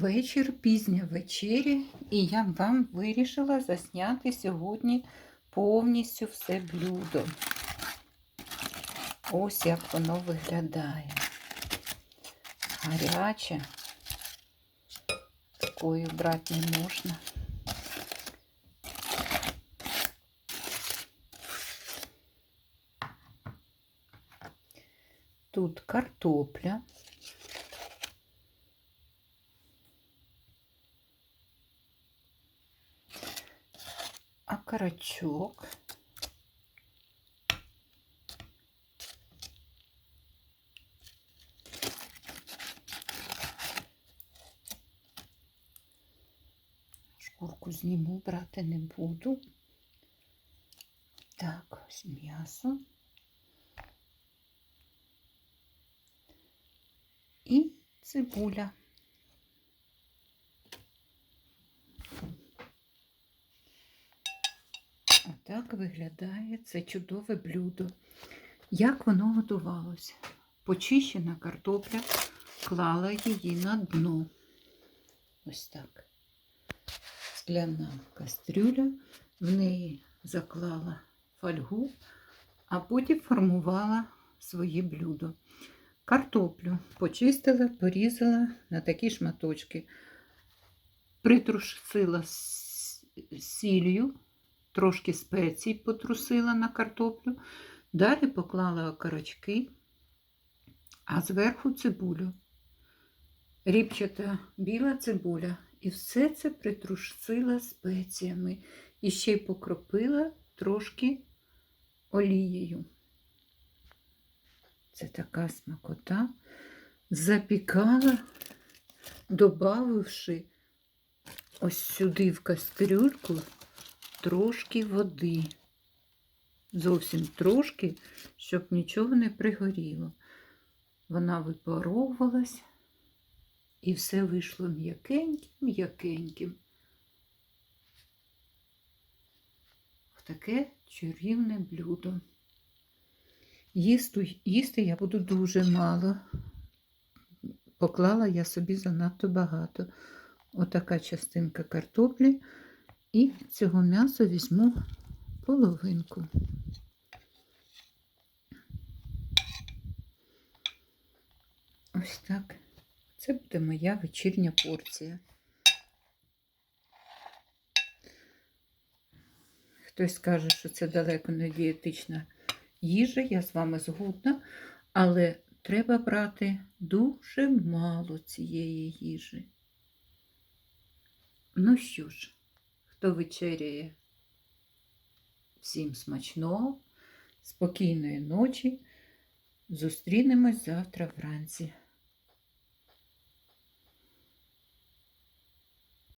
Вечір, пізня вечері, і я вам вирішила засняти сьогодні повністю все блюдо. Ось як воно виглядає. Гаряче. Такою брати не можна. Тут картопля. Окорочок. Шкурку зніму, брати не буду. Так, ось м'ясо. І цибуля. Отак виглядає це чудове блюдо. Як воно готувалося? Почищена картопля, клала її на дно. Ось так. Скляна кастрюля, в неї заклала фольгу, а потім формувала своє блюдо. Картоплю почистила, порізала на такі шматочки, притрусила сіллю трошки спецій потрусила на картоплю, далі поклала окорочки, а зверху цибулю. Ріпчата біла цибуля. І все це притрусила спеціями. І ще й покропила трошки олією. Це така смакота. Запікала, додавши ось сюди в кастрюльку трошки води. Зовсім трошки, щоб нічого не пригоріло. Вона випаровувалась і все вийшло м'якеньким, м'якеньким. В таке чарівне блюдо. Їсти, їсти я буду дуже мало. Поклала я собі занадто багато. Отака частинка картоплі. Цього м'яса візьму половинку. Ось так. Це буде моя вечірня порція. Хтось скаже, що це далеко не дієтична їжа, я з вами згодна, але треба брати дуже мало цієї їжі. Ну що ж, вечеряє, всім смачного, спокійної ночі. Зустрінемось завтра вранці.